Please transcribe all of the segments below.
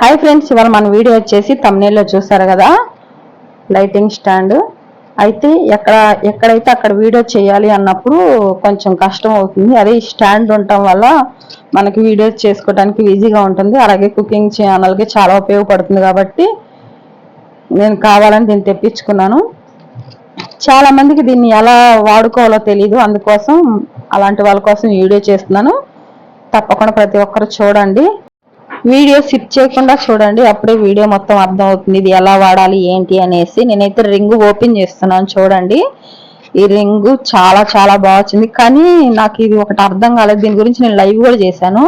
Hi friends ఇవాళ మన video వచ్చేసి తమ్నేల్లో చూసారు కదా? లైటింగ్ స్టాండ్ అయితే ఎక్కడ ఎక్కడైతే అక్కడ వీడియో చేయాలి అన్నప్పుడు కొంచెం కష్టం అవుతుంది. అదే ఈ స్టాండ్ ఉండటం వల్ల మనకి వీడియోస్ చేసుకోవడానికి ఈజీగా ఉంటుంది. అలాగే కుకింగ్ ఛానల్కి చాలా ఉపయోగపడుతుంది కాబట్టి నేను కావాలని దీన్ని తెప్పించుకున్నాను. చాలా మందికి దీన్ని ఎలా వాడుకోవాలో తెలియదు అందుకోసం అలాంటి వాళ్ళ కోసం వీడియో చేస్తున్నాను. తప్పకుండా ప్రతి ఒక్కరు చూడండి. వీడియో స్కిప్ చేయకుండా చూడండి అప్పుడే వీడియో మొత్తం అర్థం అవుతుంది ఇది ఎలా వాడాలి ఏంటి అనేసి. నేనైతే రింగ్ ఓపెన్ చేస్తున్నాను చూడండి. ఈ రింగ్ చాలా చాలా బాగా వచ్చింది. కానీ నాకు ఇది ఒకటి అర్థం కాలేదు. దీని గురించి నేను లైవ్ కూడా చేశాను.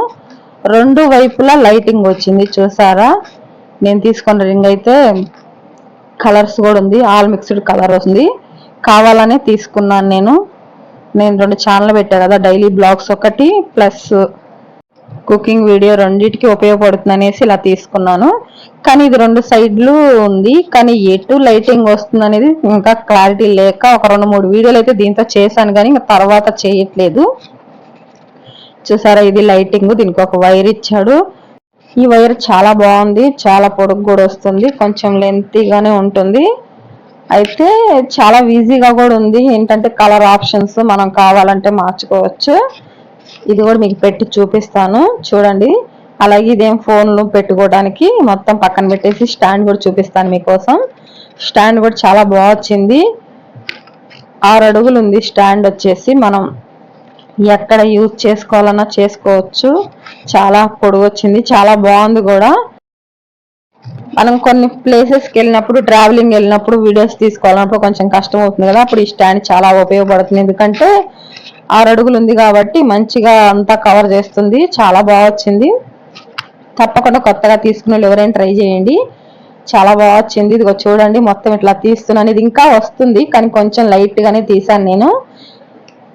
రెండు వైపులా లైటింగ్ వచ్చింది చూసారా? నేను తీసుకున్న రింగ్ అయితే కలర్స్ కూడా ఉంది ఆల్ మిక్స్డ్ కలర్ ఉంది కావాలనే తీసుకున్నాను నేను. నేను రెండు ఛానల్ పెట్టా కదా డైలీ బ్లాగ్స్ ఒకటి ప్లస్ కుకింగ్ వీడియో రెండింటికి ఉపయోగపడుతుంది అనేసి ఇలా తీసుకున్నాను. కానీ ఇది రెండు సైడ్లు ఉంది. కానీ ఎటు లైటింగ్ వస్తుంది అనేది ఇంకా క్లారిటీ లేక ఒక రెండు మూడు వీడియోలు అయితే దీంతో చేశాను కానీ ఇంకా తర్వాత చేయట్లేదు. చూసారా ఇది లైటింగ్ దీనికి ఒక వైర్ ఇచ్చాడు. ఈ వైర్ చాలా బాగుంది చాలా పొడుగు కూడా వస్తుంది కొంచెం లెంతీగానే ఉంటుంది. అయితే చాలా ఈజీగా కూడా ఉంది. ఏంటంటే కలర్ ఆప్షన్స్ మనం కావాలంటే మార్చుకోవచ్చు. ఇది కూడా మీకు పెట్టి చూపిస్తాను. చూడండి. అలాగే ఇదేం ఫోన్లు పెట్టుకోవడానికి మొత్తం పక్కన పెట్టేసి స్టాండ్ కూడా చూపిస్తాను మీకోసం. స్టాండ్ కూడా చాలా బాగా వచ్చింది. ఆరు అడుగులు ఉంది స్టాండ్ వచ్చేసి. మనం ఎక్కడ యూజ్ చేసుకోవాలన్నా చేసుకోవచ్చు. చాలా పొడుగు వచ్చింది. చాలా బాగుంది కూడా. మనం కొన్ని ప్లేసెస్కి వెళ్ళినప్పుడు ట్రావెలింగ్ వెళ్ళినప్పుడు వీడియోస్ తీసుకోవాలన్నప్పుడు కొంచెం కష్టం అవుతుంది కదా. అప్పుడు ఈ స్టాండ్ చాలా ఉపయోగపడుతుంది. ఎందుకంటే ఆరు అడుగులు ఉంది కాబట్టి మంచిగా అంతా కవర్ చేస్తుంది. చాలా బాగా వచ్చింది. తప్పకుండా కొత్తగా తీసుకునే ఎవరైనా ట్రై చేయండి. చాలా బాగా వచ్చింది. ఇదిగో చూడండి మొత్తం ఇట్లా తీస్తున్నాను. ఇది ఇంకా వస్తుంది కానీ కొంచెం లైట్గానే తీసాను నేను.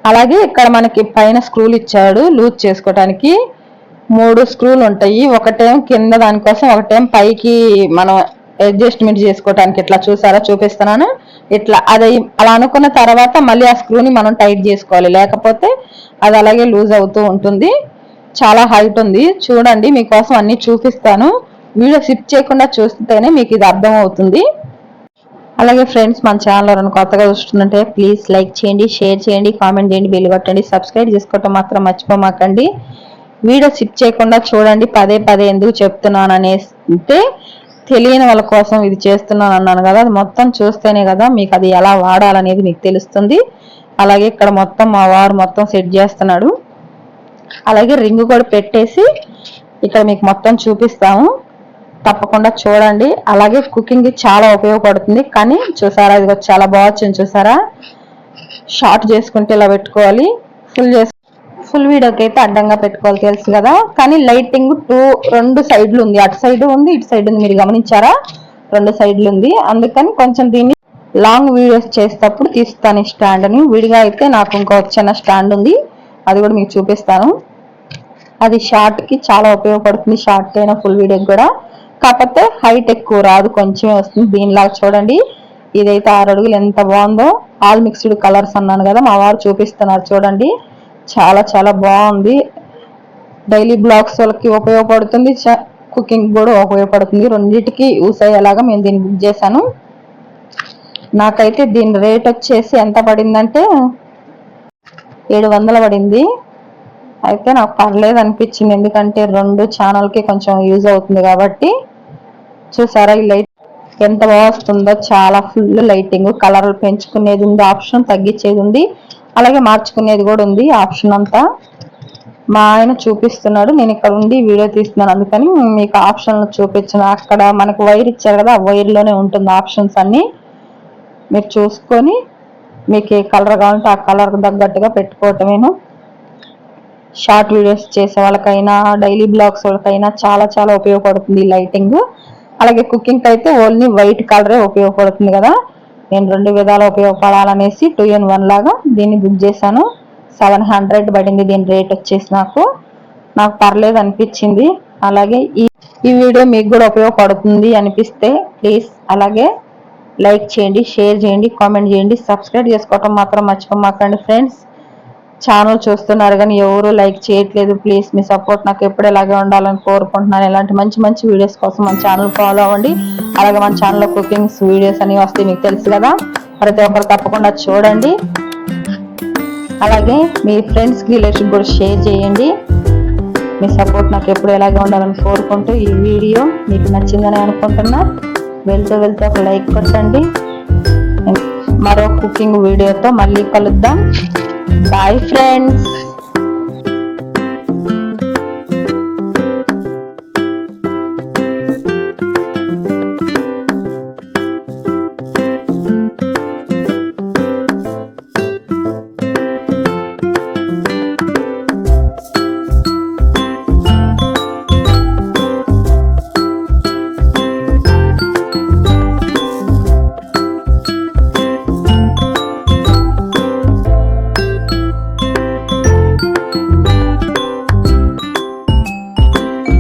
అలాగే ఇక్కడ మనకి పైన స్క్రూలు ఇచ్చాడు లూజ్ చేసుకోవటానికి. మూడు స్క్రూలు ఉంటాయి. ఒకటేం కింద దానికోసం ఒకటేం పైకి మనం అడ్జస్ట్మెంట్ చేసుకోవడానికి ఇట్లా చూసారా చూపిస్తున్నాను. ఇట్లా అది అలా అనుకున్న తర్వాత మళ్ళీ ఆ స్క్రూని మనం టైట్ చేసుకోవాలి. లేకపోతే అది అలాగే లూజ్ అవుతూ ఉంటుంది. చాలా హైట్ ఉంది. చూడండి మీకోసం అన్ని చూపిస్తాను. వీడియో సిప్ చేయకుండా చూస్తేనే మీకు ఇది అర్థం అవుతుంది అలాగే ఫ్రెండ్స్ మన ఛానల్ ఎవరైనా కొత్తగా చూస్తుంటే ప్లీజ్ లైక్ చేయండి షేర్ చేయండి కామెంట్ చేయండి బిల్ కొట్టండి సబ్స్క్రైబ్ చేసుకోవటం మాత్రం మర్చిపోమాకండి. వీడియో సిప్ చేయకుండా చూడండి పదే పదే ఎందుకు చెప్తున్నాను అనేసి తెలియని వాళ్ళ కోసం ఇది చేస్తున్నాను అన్నాను కదా అది మొత్తం చూస్తేనే కదా మీకు అది ఎలా వాడాలనేది మీకు తెలుస్తుంది. అలాగే ఇక్కడ మొత్తం మా వారు మొత్తం సెట్ చేస్తున్నాడు. అలాగే రింగ్ కూడా పెట్టేసి ఇక్కడ మీకు మొత్తం చూపిస్తాము. తప్పకుండా చూడండి. అలాగే కుకింగ్ చాలా ఉపయోగపడుతుంది. కానీ చూసారా ఇది చాలా బాగా వచ్చింది చూసారా? షార్ట్ చేసుకుంటే ఇలా పెట్టుకోవాలి. ఫుల్ చేసు ఫుల్ వీడియోకి అయితే అడ్డంగా పెట్టుకోవాలి తెలుసు కదా? కానీ లైటింగ్ టూ రెండు సైడ్లు ఉంది. అటు సైడ్ ఉంది ఇటు సైడ్ ఉంది. మీరు గమనించారా? రెండు సైడ్లు ఉంది. అందుకని కొంచెం దీన్ని లాంగ్ వీడియోస్ చేసేటప్పుడు తీస్తాను ఈ స్టాండ్ని విడిగా అయితే నాకు ఇంకో చిన్న స్టాండ్ ఉంది. అది కూడా మీకు చూపిస్తాను. అది షార్ట్కి చాలా ఉపయోగపడుతుంది షార్ట్ అయినా ఫుల్ వీడియోకి కూడా. కాకపోతే హైట్ ఎక్కువ రాదు కొంచెమే వస్తుంది దీనిలాగా చూడండి. ఇదైతే ఆరు అడుగులు ఎంత బాగుందో. ఆల్ మిక్స్డ్ కలర్స్ అన్నాను కదా మా వారు చూపిస్తున్నారు చూడండి. చాలా చాలా బాగుంది. డైలీ బ్లాగ్స్ వాళ్ళకి ఉపయోగపడుతుంది. కుకింగ్ కూడా ఉపయోగపడుతుంది. రెండింటికి యూస్ అయ్యేలాగా మేము దీన్ని బుక్ చేశాను. నాకైతే దీని రేట్ వచ్చేసి ఎంత పడిందంటే ఏడు వందలు పడింది. అయితే నాకు పర్లేదు అనిపించింది. ఎందుకంటే రెండు ఛానల్కి కొంచెం యూజ్ అవుతుంది కాబట్టి. చూసారా ఈ లైట్ ఎంత బాగా వస్తుందో. చాలా ఫుల్ లైటింగ్ కలర్ పెంచుకునేది ఉంది ఆప్షన్ తగ్గించేది ఉంది. అలాగే మార్చుకునేది కూడా ఉంది ఆప్షన్ అంతా. మా ఆయన చూపిస్తున్నాడు నేను ఇక్కడ ఉండి వీడియో తీస్తున్నాను అందుకని మీకు ఆప్షన్ చూపించిన అక్కడ మనకు వైర్ ఇచ్చారు కదా ఆ వైర్లోనే ఉంటుంది ఆప్షన్స్ అన్ని. మీరు చూసుకొని మీకు ఏ కలర్ కావాలంటే ఆ కలర్ తగ్గట్టుగా పెట్టుకోవటమేను. షార్ట్ వీడియోస్ చేసే వాళ్ళకైనా డైలీ బ్లాగ్స్ వాళ్ళకైనా చాలా చాలా ఉపయోగపడుతుంది లైటింగ్. అలాగే కుకింగ్ అయితే ఓన్లీ వైట్ కలరే ఉపయోగపడుతుంది కదా. నేను రెండు విధాలు ఉపయోగపడాలనేసి టూ ఇన్ వన్ లాగా దీన్ని బుక్ చేశాను. సెవెన్ హండ్రెడ్ పడింది దీని రేట్ వచ్చేసి నాకు. నాకు పర్లేదు అనిపించింది. అలాగే ఈ ఈ వీడియో మీకు కూడా ఉపయోగపడుతుంది అనిపిస్తే ప్లీజ్ అలాగే లైక్ చేయండి షేర్ చేయండి కామెంట్ చేయండి. సబ్స్క్రైబ్ చేసుకోవటం మాత్రం మర్చిపోమాకండి ఫ్రెండ్స్. ఛానల్ చూస్తున్నారు కానీ ఎవరు లైక్ చేయట్లేదు. ప్లీజ్ మీ సపోర్ట్ నాకు ఎప్పుడు ఇలాగే ఉండాలని కోరుకుంటున్నాను. ఇలాంటి మంచి మంచి వీడియోస్ కోసం మన ఛానల్ ఫాలో అవ్వండి. అలాగే మన ఛానల్లో కుకింగ్స్ వీడియోస్ అని వస్తాయి మీకు తెలుసు కదా. ప్రతి ఒక్కరు తప్పకుండా చూడండి. అలాగే మీ ఫ్రెండ్స్కి రిలేషన్ కూడా షేర్ చేయండి. మీ సపోర్ట్ నాకు ఎప్పుడు ఎలాగే ఉండాలని కోరుకుంటూ ఈ వీడియో మీకు నచ్చిందని అనుకుంటున్నా. వెళ్తూ వెళ్తూ ఒక లైక్ కొట్టండి. మరో కుకింగ్ వీడియోతో మళ్ళీ కలుద్దాం. Bye friends